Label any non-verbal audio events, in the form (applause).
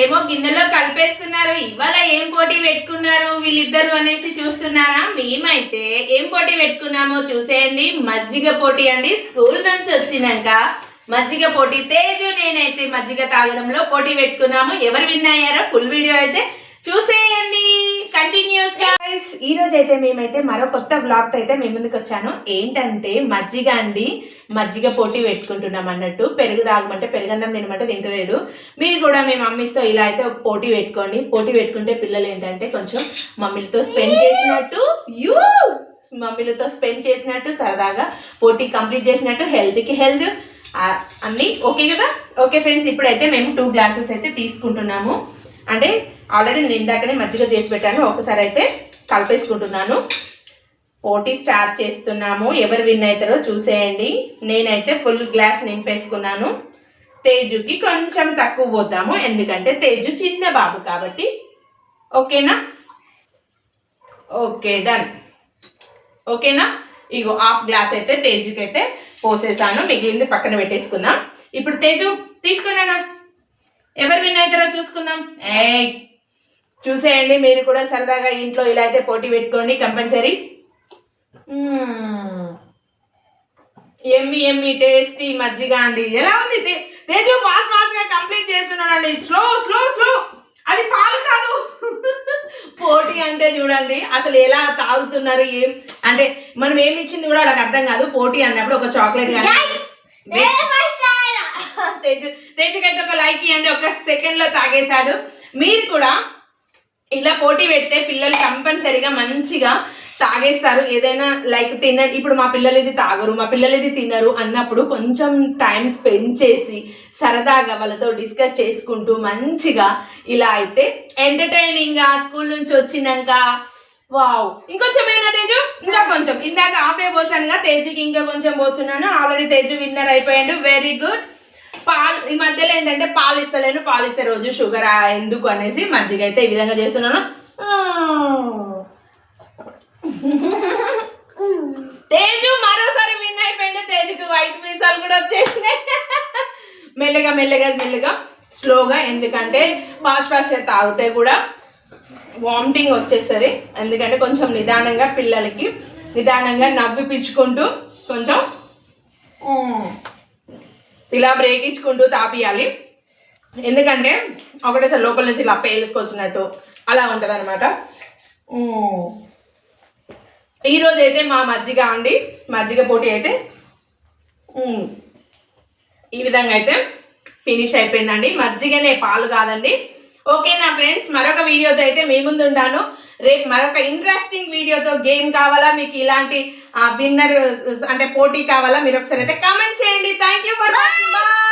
ఏమో గిన్నెలో కలిపేస్తున్నారు ఇవాళ ఏం పోటీ పెట్టుకున్నారు వీళ్ళిద్దరు అనేసి చూస్తున్నారా? మేమైతే ఏం పోటీ పెట్టుకున్నామో చూసేయండి. మజ్జిగ పోటీ అండి స్కూల్ నుంచి వచ్చినాక మజ్జిగ పోటీ. తేజు నేనైతే మజ్జిగ తాగడంలో పోటీ పెట్టుకున్నాము. ఎవరు విన్ అయ్యారో ఫుల్ వీడియో అయితే చూసేయండి. ఈ రోజు అయితే మేమైతే మరో కొత్త బ్లాగ్తో అయితే మేము ముందుకు వచ్చాను ఏంటంటే మజ్జిగ అండి. మజ్జిగ పోటీ పెట్టుకుంటున్నాం అన్నట్టు. పెరుగు తాగమంటే పెరుగన్నం తినమంటే తింటలేడు. మీరు కూడా మేము మమ్మీస్తో ఇలా అయితే పోటీ పెట్టుకోండి. పోటీ పెట్టుకుంటే పిల్లలు ఏంటంటే కొంచెం మమ్మీలతో స్పెండ్ చేసినట్టు. యూ! మమ్మీలతో స్పెండ్ చేసినట్టు సరదాగా పోటీ కంప్లీట్ చేసినట్టు హెల్త్కి హెల్త్ అన్నీ ఓకే కదా? ఓకే ఫ్రెండ్స్ ఇప్పుడైతే మేము టూ గ్లాసెస్ అయితే తీసుకుంటున్నాము. అంటే ఆల్రెడీ నేను ఇందాకనే మజ్జిగ చేసి పెట్టాను. ఒకసారి అయితే కలిపేసుకుంటున్నాను. పోటీ స్టార్ట్ చేస్తున్నాము. ఎవరు విన్ అవుతారో చూసేయండి. నేనైతే ఫుల్ గ్లాస్ నింపేసుకున్నాను. తేజుకి కొంచెం తక్కువ పోద్దాము. ఎందుకంటే తేజు చిన్న బాబు కాబట్టి. ఓకేనా? ఓకే డన్ ఓకేనా? ఇగో హాఫ్ గ్లాస్ అయితే తేజుకి అయితే పోసేసాను. మిగిలింది పక్కన పెట్టేసుకుందాం. ఇప్పుడు తేజు తీసుకున్నానా? ఎవరు విన్ అవుతారో చూసుకుందాం. ఏ చూసేయండి మీరు కూడా సరదాగా ఇంట్లో ఇలా అయితే పోటీ పెట్టుకోండి కంపల్సరీ. ఎమ్మి ఎమ్మి టేస్టీ మజ్జిగ అండి. ఎలా ఉంది? తేజు ఫాస్ట్ ఫాస్ట్గా కంప్లీట్ చేస్తున్నానండి స్లో స్లో స్లో అది పాలు కాదు. (laughs) పోటీ అంటే చూడండి అసలు ఎలా తాగుతున్నారు ఏం అంటే మనం ఏమి ఇచ్చింది కూడా వాళ్ళకి అర్థం కాదు. పోటీ అన్నప్పుడు ఒక చాక్లెట్ (laughs) తేజు తేజుకైతే ఒక లైక్ ఇవ్వండి ఒక సెకండ్లో తాగేశాడు. మీరు కూడా ఇలా పోటీ పెడితే పిల్లలు కంపల్సరీగా మంచిగా తాగేస్తారు. ఏదైనా లైక్ తిన ఇప్పుడు మా పిల్లలు ఇది తాగరు మా పిల్లలు ఇది తినరు అన్నప్పుడు కొంచెం టైం స్పెండ్ చేసి సరదాగా వాళ్ళతో డిస్కస్ చేసుకుంటూ మంచిగా ఇలా అయితే ఎంటర్టైనింగ్గా స్కూల్ నుంచి వచ్చినాక వావ్ ఇంకొంచెం ఏనా తేజు? ఇంకా కొంచెం. ఇందాక ఆపే పోసానుగా తేజుకి ఇంకా కొంచెం పోస్తున్నాను. ఆల్రెడీ తేజు విన్నర్ అయిపోయాడు. వెరీ గుడ్ పాలు ఈ మధ్యలో ఏంటంటే పాలు ఇస్తలేను పాలు ఇస్తే రోజు షుగర్ ఎందుకు అనేసి మజ్జిగ అయితే ఈ విధంగా చేస్తున్నాను. తేజు మరోసారి విన్ అయిపోయింది. తేజుకి వైట్ మీసాలు కూడా వచ్చేసినాయి. మెల్లగా మెల్లగా మెల్లగా స్లోగా ఎందుకంటే ఫాస్ట్ ఫాస్ట్ తాగితే కూడా వామిటింగ్ వచ్చేస్తుంది. ఎందుకంటే కొంచెం నిదానంగా పిల్లలకి నిదానంగా నవ్విపించుకుంటూ కొంచెం ఇలా బ్రేక్ ఇచ్చుకుంటూ తాపియాలి. ఎందుకంటే ఒకటేసారి లోపల నుంచి ఇలా పేలుసుకొచ్చినట్టు అలా ఉంటుంది అనమాట ఈరోజు అయితే మా మజ్జిగ అండి. మజ్జిగ పోటీ అయితే ఈ విధంగా అయితే ఫినిష్ అయిపోయిందండి. మజ్జిగనే పాలు కాదండి. ఓకే నా ఫ్రెండ్స్? మరొక వీడియోతో అయితే మీ ముందు ఉంటాను. రేపు మరొక ఇంట్రెస్టింగ్ వీడియోతో గేమ్ కావాలా? మీకు ఇలాంటి విన్నర్ అంటే పోటీ కావాలా? మీరు ఒకసారి అయితే కామెంట్ చేయండి. Thank you for bye